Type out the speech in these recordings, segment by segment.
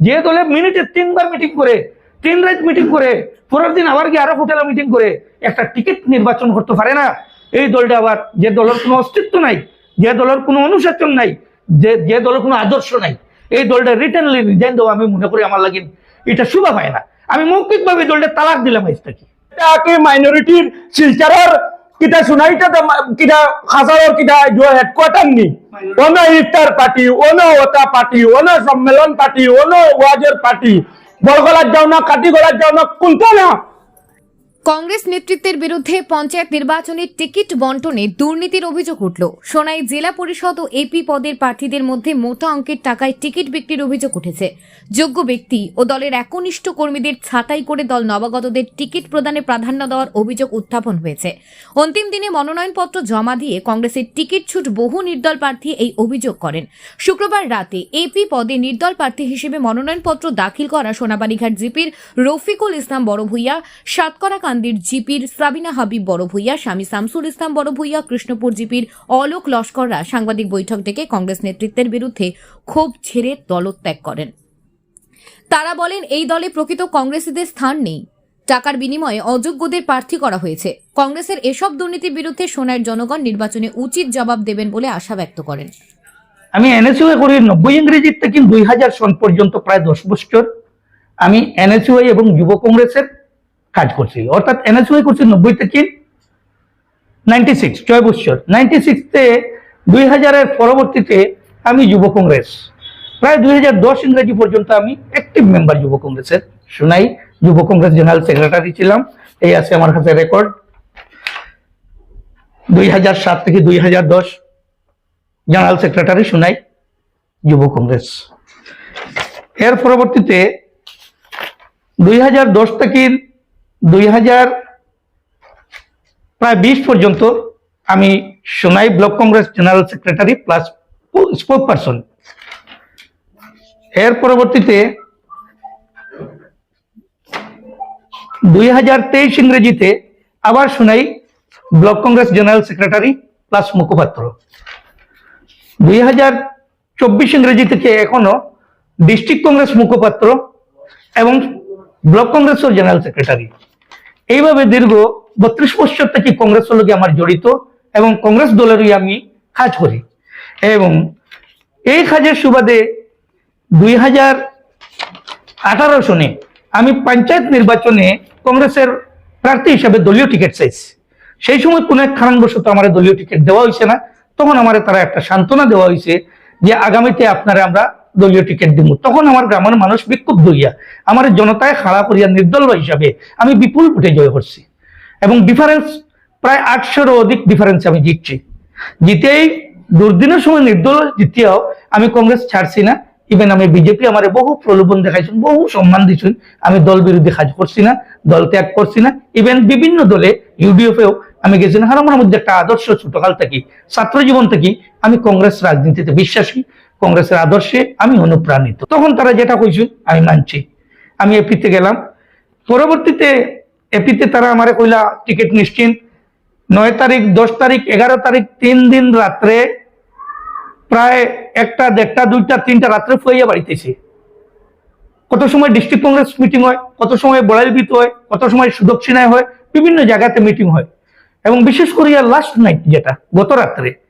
যে দলে মিনিটে তিনবার মিটিং করে, তিন রাত মিটিং করে, পরের দিন আবার গিয়ে আরও হোটেলে মিটিং করে, একটা টিকিট নির্বাচন করতে পারে না। এই দলটা আবার, যে দলের কোনো অস্তিত্ব নাই, যে দলের কোনো অনুশাসন নাই, যে যে দলের কোনো আদর্শ নাই, এই দলটা রিটার্নলি রিজাইন দেওয়া আমি মনে করি আমার লাগি এটা শুভা পায় না। আমি মৌখিকভাবে দলটা তালাক দিলাম আজটাকে কি মাইনরিটির শিলচরের কিটা সুনাইটা কিটা হাজারর কিটা হেডকোয়ার্টার নি। অন ইফতার পার্টি অন ওতা পার্টি অন সম্মেলন পার্টি অন ওয়াজের পার্টি বড়গলার যাও না কাটিগলার যাও না, কোনটা না? কংগ্রেস নেতৃত্বের বিরুদ্ধে পঞ্চায়েত নির্বাচনে টিকিট বন্টনে দুর্নীতির অভিযোগ উঠল। সোনাই জেলা পরিষদ ও এপি পদের প্রার্থীদের মধ্যে মোটা অঙ্কের টাকায় টিকিট বিক্রির অভিযোগ উঠেছে। যোগ্য ব্যক্তি ও দলের একনিষ্ঠ কর্মীদের ছাঁটাই করে দল নবাগতদের টিকিট প্রদানে প্রাধান্য দেওয়ার অভিযোগ উত্থাপন হয়েছে। অন্তিম দিনে মনোনয়নপত্র জমা দিয়ে কংগ্রেসের টিকিট ছুট বহু নির্দল প্রার্থী এই অভিযোগ করেন। শুক্রবার রাতে এপি পদে নির্দল প্রার্থী হিসেবে মনোনয়নপত্র দাখিল করা সোনাবাড়িঘাট জিপির রফিকুল ইসলাম বড় ভূঁইয়া সাতকরা কান্দির জিপির সাবিনা হাবিব বড় ভূঁইয়া, স্বামী শামসুল ইসলাম বড় ভূঁইয়া, কৃষ্ণপুর জিপির অলোক লস্কররা সাংবাদিক বৈঠক ডেকে কংগ্রেস নেতৃত্বের বিরুদ্ধে ক্ষোভ ছেড়ে দলত্যাগ করেন। তারা বলেন, এই দলে প্রকৃত কংগ্রেসীদের স্থান নেই। টাকার বিনিময়ে অযোগ্যদের প্রার্থী করা হয়েছে। কংগ্রেসের এসব দুর্নীতির বিরুদ্ধে সোনার জনগণ নির্বাচনে উচিত জবাব দেবেন বলে আশা ব্যক্ত করেন। আমি এনএসইউ করি, নব্বই ইংরেজির থেকে দুই হাজার সন পর্যন্ত প্রায় দশ বছর। আমি এনএসইউ এবং যুব কংগ্রেসের কাজ করছি। অর্থাৎ এনএসইউ করছি নব্বই থেকে নাইনটি সিক্স ছয় বছর নাইনটি সিক্সতে দুই হাজারের পরবর্তীতে আমি যুব কংগ্রেস। প্রায় দুই হাজার দশ ইংরেজি পর্যন্ত আমি অ্যাক্টিভ মেম্বার যুব কংগ্রেসের। শোনাই, যুব কংগ্রেস জেনারেল সেক্রেটারি ছিলাম। এই আছে আমার কাছে রেকর্ড দুই হাজার সাত থেকে দুই হাজার দশ জেনারেল সেক্রেটারি শুনাই, যুব কংগ্রেস। এর পরবর্তীতে দুই হাজার দশ থেকে দুই হাজার প্রায় বিশ পর্যন্ত আমি Sonai block Congress general secretary plus spoke person. এর পরবর্তীতে দুই হাজার তেইশ ইংরেজিতে আবার Sonai block Congress general secretary plus মুখপাত্র। দুই হাজার চব্বিশ ইংরেজি থেকে এখনও ডিস্ট্রিক্ট কংগ্রেস মুখপাত্র এবং ব্লক কংগ্রেসের জেনারেল সেক্রেটারি। এইভাবে দীর্ঘ বত্রিশ বছর থেকে কংগ্রেস লোকে আমার জড়িত এবং কংগ্রেস দলেরই আমি কাজ করি। এবং এই কাজের সুবাদে দুই হাজার আঠারো সনে আমি পঞ্চায়েত নির্বাচনে কংগ্রেসের প্রার্থী হিসাবে দলীয় টিকিট চাইছি। সেই সময় কোনো এক কারণবশত আমার দলীয় টিকিট দেওয়া হয়েছে না। তখন আমার তারা একটা সান্ত্বনা দেওয়া হয়েছে যে আগামীতে আপনারা আমরা দলীয় টিকিট দিব তখন আমার গ্রামের মানুষ বিক্ষুব্ধ হইয়া আমার জনতায় খাড়া করিয়া নির্দল হিসাবে আমি বিপুল ভোটে জয় করছি। এবং ডিফারেন্স প্রায় আটশোরও অধিক ডিফারেন্স আমি জিতছি। জিতেই দুর্দিনের সময় নির্দল জিতিয়াও আমি কংগ্রেস ছাড়ছি না। ইভেন আমি বিজেপি আমার বহু প্রলোভন দেখাইছেন, বহু সম্মান দিচ্ছেন আমি দল বিরোধী কাজ করছি না, দল ত্যাগ করছি না। ইভেন বিভিন্ন দলে ইউডিএফেও আমি গেছি না। আমার মধ্যে একটা আদর্শ ছোটকাল থেকে, ছাত্র জীবন থেকে। আমি কংগ্রেস রাজনীতিতে বিশ্বাসী। কংগ্রেসের আদর্শে আমি অনুপ্রাণিত। তখন তারা যেটা কইছে আমি মানছি। আমি এপিতে গেলাম। পরবর্তীতে এপিতে তারা আমারে কইলা, টিকিট নিশ্চিন্ত নয় তারিখ, দশ তারিখ, এগারো তারিখ, তিন দিন রাত্রে প্রায় একটা, দেড়টা, দুইটা, তিনটা রাত্রে ফুয়াইয়া বাড়িতেছি। কত সময় ডিস্ট্রিক্ট কংগ্রেস মিটিং হয়, কত সময় বড়াইবিত হয়, কত সময় সুদক্ষিণায় হয়, বিভিন্ন জায়গাতে মিটিং হয়। এবং বিশেষ করিয়া লাস্ট নাইট যেটা, গত রাত্রে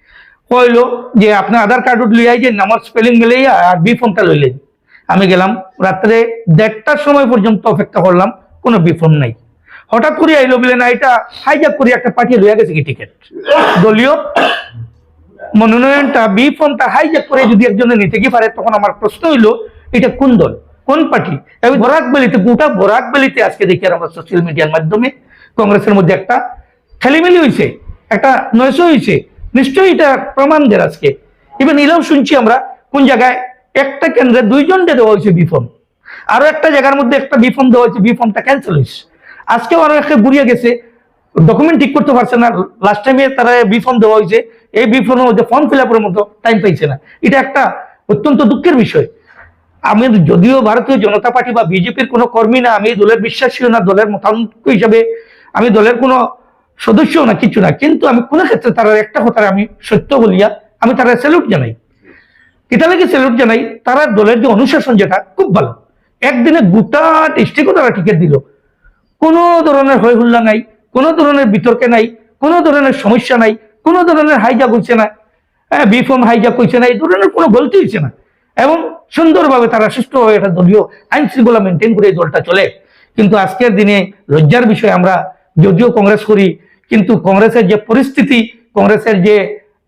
কইলো যে আপনার আধার কার্ড লিয়াই যে আমার স্পেলিং মিলেই আর বি ফর্মটা লইলেন। আমি গেলাম, রাত্রে দেড়টার সময় পর্যন্ত অপেক্ষা করলাম, কোনো বি ফর্ম নাই। হঠাৎ করে আইলো বলে না এটা হাইজাক করে একটা পাঠিয়ে লইয়া গেছে কি টিকিট দলীয় মনোনয়নটা বি ফর্মটা হাইজ্যাক করে যদি একজনে নিতে কি পারে, তখন আমার প্রশ্ন হইল, এটা কোন দল? কোন পার্টি? আমি বরাক বেলিতে, গোটা বরাক বেলিতে আজকে দেখি আর আমরা সোশ্যাল মিডিয়ার মাধ্যমে, কংগ্রেসের মধ্যে একটা খেলিমেলি হয়েছে একটা নয়স হয়েছে নিশ্চয়ই এটা প্রমাণ দেয় আজকে। ইভেন এলাও শুনছি আমরা, কোন জায়গায় একটা কেন্দ্রে দুইজনকে দেওয়া হয়েছে বি ফর্ম আরও একটা জায়গার মধ্যে একটা বি ফর্ম দেওয়া হয়েছে বি ফর্মটা ক্যান্সেল হয়েছে। আজকেও আরও একটা ঘুরিয়ে গেছে। ডকুমেন্ট ঠিক করতে পারছে না লাস্ট টাইমে তারা বি ফর্ম দেওয়া হয়েছে। এই বি ফর্মের মধ্যে ফর্ম ফিল আপের মতো টাইম পাইছে না। এটা একটা অত্যন্ত দুঃখের বিষয়। আমি যদিও ভারতীয় জনতা পার্টি বা বিজেপির কোনো কর্মী না, আমি দলের বিশ্বাসীও না, দলের মতামত হিসাবে। আমি দলের কোনো সদস্যও না, কিছু না। কিন্তু আমি কোনো ক্ষেত্রে তারা একটা কথা আমি সত্য বলিয়া আমি তারা স্যালুট জানাই। এটা লাগে স্যালুট জানাই, তারা দলের যে অনুশাসন যেটা, খুব ভালো। একদিনে গোটা ডিস্ট্রিক্টও তারা টিকিট দিল। কোনো ধরনের হই হুল্লা নাই, কোনো ধরনের বিতর্কে নাই, কোনো ধরনের সমস্যা নাই, কোনো ধরনের হাইজাক হচ্ছে না। হ্যাঁ বিফর্ম হাইজাক হচ্ছে না, এই ধরনের কোনো গলতি হচ্ছে না। এবং সুন্দরভাবে তারা সুষ্ঠুভাবে একটা দলীয় আইন শৃঙ্খলা মেনটেন করে এই দলটা চলে। কিন্তু আজকের দিনে লজ্জার বিষয়ে আমরা যদিও কংগ্রেস করি কিন্তু কংগ্রেসের যে পরিস্থিতি, কংগ্রেসের যে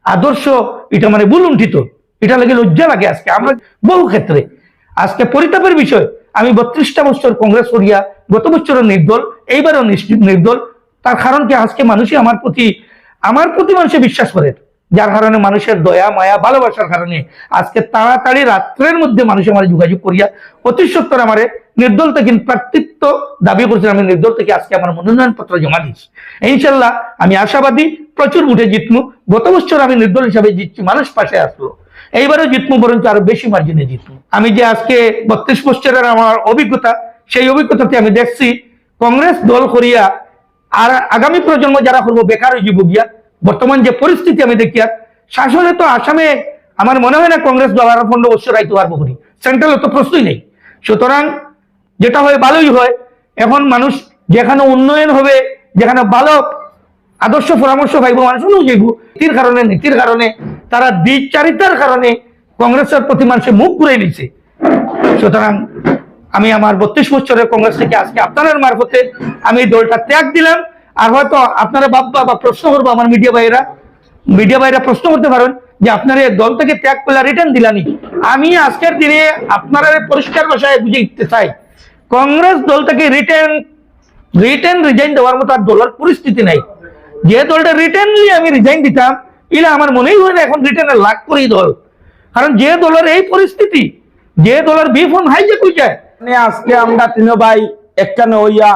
আদর্শ, এটা মানে বুলুণ্ঠিত এটা লাগে লজ্জা লাগে আজকে আমরা বহু ক্ষেত্রে। আজকে পরিতাপের বিষয়, আমি বত্রিশটা বছর কংগ্রেস করিয়া গত বছরও নির্দল, এইবারও নির্দল। তার কারণ কি? আজকে মানুষই আমার প্রতি আমার প্রতি মানুষে বিশ্বাস করে। যার কারণে মানুষের দয়া, মায়া, ভালোবাসার কারণে আজকে তাড়াতাড়ি রাত্রের মধ্যে মানুষ আমার যোগাযোগ করিয়া অতি সত্তর আমার নির্দল থেকে প্রার্থিত্ব দাবি করছেন। আমি নির্দল থেকে আজকে আমার মনোনয়ন পত্র জমা দিচ্ছি ইনশাল্লাহ আমি আশাবাদী, প্রচুর উঠে জিতমু। গত বছর আমি নির্দল হিসাবে জিতছি, মানুষ পাশে আসলো। এইবারও জিতমু, বরঞ্চ আরও বেশি মার্জিনে জিতমু। আমি যে আজকে বত্রিশ বছরের আমার অভিজ্ঞতা, সেই অভিজ্ঞতাতে আমি দেখছি। কংগ্রেস দল করিয়া আর আগামী প্রজন্ম যারা করব, বেকার যাব গিয়া বর্তমান যে পরিস্থিতি আমি দেখি, আর শাসনে তো আসামে আমার মনে হয় না কংগ্রেস দল আরও পনেরো বছর রাইতে পারব করি সেন্ট্রালে তো প্রশ্নই নেই। সুতরাং যেটা হয় ভালোই হয়। এখন মানুষ যেখানে উন্নয়ন হবে, যেখানে ভালো আদর্শ পরামর্শ পাইব, মানুষ অনুযায়ী নীতির কারণে নীতির কারণে, তারা দ্বিচারিতার কারণে কংগ্রেসের প্রতি মানুষের মুখ ঘুরে নিছে সুতরাং আমি আমার বত্রিশ বছরের কংগ্রেস থেকে আজকে আপনাদের মারফতে আমি দলটা ত্যাগ দিলাম। আর হয়তো আপনারা ভাববা বা প্রশ্ন করব আমার মিডিয়া ভাইরা মিডিয়া ভাইরা প্রশ্ন করতে পারেন যে আপনারা দল থেকে ত্যাগ করলে রিটার্ন দিলানি। আমি আজকের দিনে আপনারা পরিষ্কার ভাষায় বুঝে দিতে চাই। কংগ্রেস দল থেকে রিটার্ন রিটার্ন রিজাইন দেওয়ার মতো আর দলের পরিস্থিতি নাই। যে দলটা রিটার্নলি আমি রিজাইন দিতাম ইলা আমার মনেই হয় না এখন রিটার্নের লাখ করি দল। কারণ যে দলের এই পরিস্থিতি, যে দলের বিফোন হাইজে কই যায়। মানে আজকে আমরা তিন ভাই একখানে হইয়া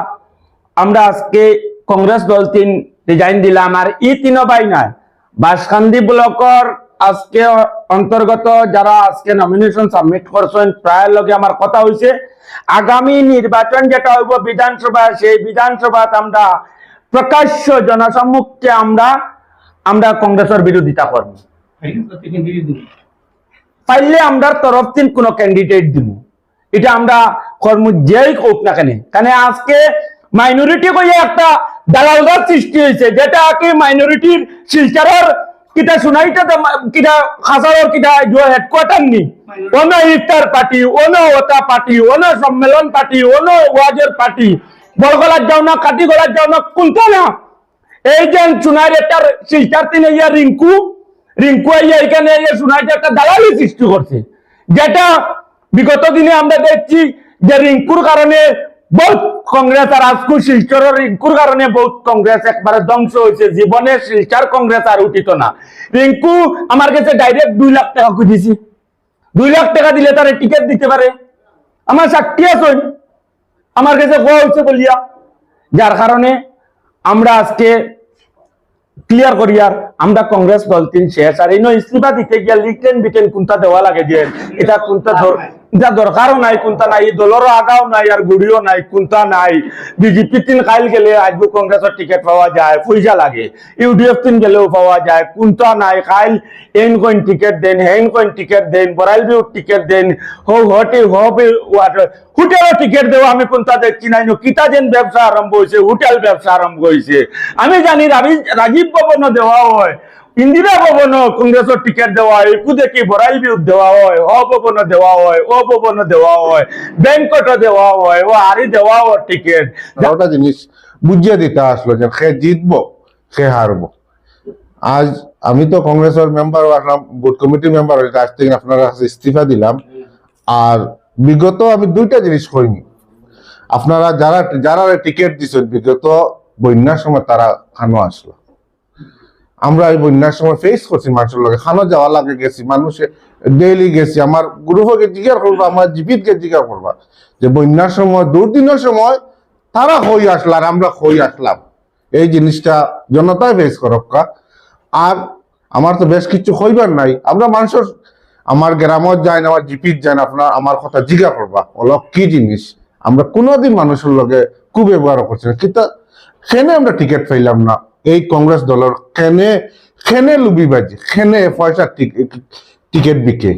আমরা আজকে কংগ্রেস দল তিন রিজাইন দিলাম আর ই তিন ভাই নাই বাসকান্দি ব্লকর আজকে অন্তর্গত যারা আজকে নমিনেশন সাবমিট করছেন, প্রায় লগে আমার কথা হয়েছে আগামী নির্বাচন যেটা হইব বিধানসভা সেই বিধানসভাত আমরা প্রকাশ্য জনসম্মুখে আমরা আমরা কংগ্রেসের বিরোধিতা করব। পাইলে আমরা তরফ তিন কোন ক্যান্ডিডেট দিব। এটা আমরা কর্ম যেই হোক না কেন। কারণ আজকে মাইনরিটি কইয়া একটা দালালদার সৃষ্টি হয়েছে। যেটা কি মাইনরিটির শিলচারের কিটা শুনাইটা কিটা হাজারের কিটা হেডকোয়ার্টার নি। অন্য ইফতার পার্টি অন্য ওতা পার্টি অন্য সম্মেলন পার্টি অন্য ওয়াজের পার্টি। বড়গলার যাও না কাটি গলার যাও না কোনটা না? এই যে চুনার একটা শিলচার তিনে ইয়া রিঙ্কু রিঙ্কু আইয়া এখানে ইয়ে শোনায় একটা দালালি সৃষ্টি করছে যেটা বিগত দিনে আমরা দেখছি যে রিঙ্কুর কারণে বহুত কংগ্রেস আর আজকু শিলচরের রিঙ্কুর কারণে বহুত কংগ্রেস একবারে ধ্বংস হয়েছে। জীবনে শিলচর কংগ্রেস আর উঠিত না। রিঙ্কু, আমার কাছে ডাইরেক্ট দুই লাখ টাকা খুঁজেছি দুই লাখ টাকা দিলে তারা টিকিট দিতে পারে। আমার সাক্ষী আছেন। আমার কাছে কোয়া হয়েছে বলিয়া। যার কারণে আমরা আজকে ক্লিয়ার করি আর আমরা কংগ্রেস দল তিন শেষ। আর এই নয় ইস্তিফা দিতে গিয়া লিখলেন, বিটেন, কোনটা দেওয়া লাগে দিয়ে। এটা কোনটা এটা দরকারও নাই, কোনটা নাই দলেরও আগাও নাই আর গুড়িও নাই, কোনটা নাই। বিজেপি তিন খাইল গেলে আজকে কংগ্রেসের টিকিট পাওয়া যায় পয়সা লাগে। ইউডিএফ তিন গেলেও পাওয়া যায়, কোনটা নাই খাইল এন কইন টিকিট দেন, হেন কইন টিকিট দেন বরাইল বিউ টিকিট দেন, হো হটে হবে হোটেলও টিকিট দেওয়া আমি কোনটা দেখছি নাই কিতা যেন ব্যবসা আরম্ভ হয়েছে হোটেল ব্যবসা আরম্ভ হয়েছে আমি জানি রাজীব ভবনও দেওয়া হয়। ইন্দিরা ভবন কংগ্রেসের টিকিট দেওয়া হয় একু দেখি বরাইল বিউ দেওয়া হয় অ ভবন দেওয়া হয় ও ভবন দেওয়া হয় ব্যাংকট দেওয়া হয় ও আরি দেওয়া হয় টিকিট। জিনিস বুঝিয়ে দিতে আসলো যে সে জিতবো, সে হারবো আজ আমি তো কংগ্রেসের মেম্বার আসলাম বুথ কমিটির মেম্বার আজ থেকে আপনার কাছে ইস্তিফা দিলাম। আর বিগত আমি দুইটা জিনিস করিনি আপনারা যারা যারা টিকিট দিচ্ছেন বিগত বন্যার সময় তারা খানো আসলো আমরা এই বন্যার সময় ফেস করছি মানুষের লগে। খানো যাওয়া লাগে, গেছি, মানুষে ডেইলি গেছি। আমার গ্রুপকে জিজ্ঞাসা করবা, আমার জিপিতকে জিজ্ঞাসা করবা যে বন্যার সময়, দুর্দিনের সময় তারা হই আসলো আর আমরা হই আসলাম। এই জিনিসটা জনতাই ফেস করক্কা আর আমার তো বেশ কিছু হইবার নাই। আমরা মানুষের, আমার গ্রামত যাই না, আমার জিপিত যাই না, আপনার আমার কথা জিজ্ঞা করবা। অলক কি জিনিস? আমরা কোনোদিন মানুষের লগে কুব্যবহার করছি না। কিন্তু সেনে আমরা টিকিট পাইলাম না। এই কংগ্রেস দলের খেনে খেনে লুবিবাজি খেনে পয়সা টিকিট বিকে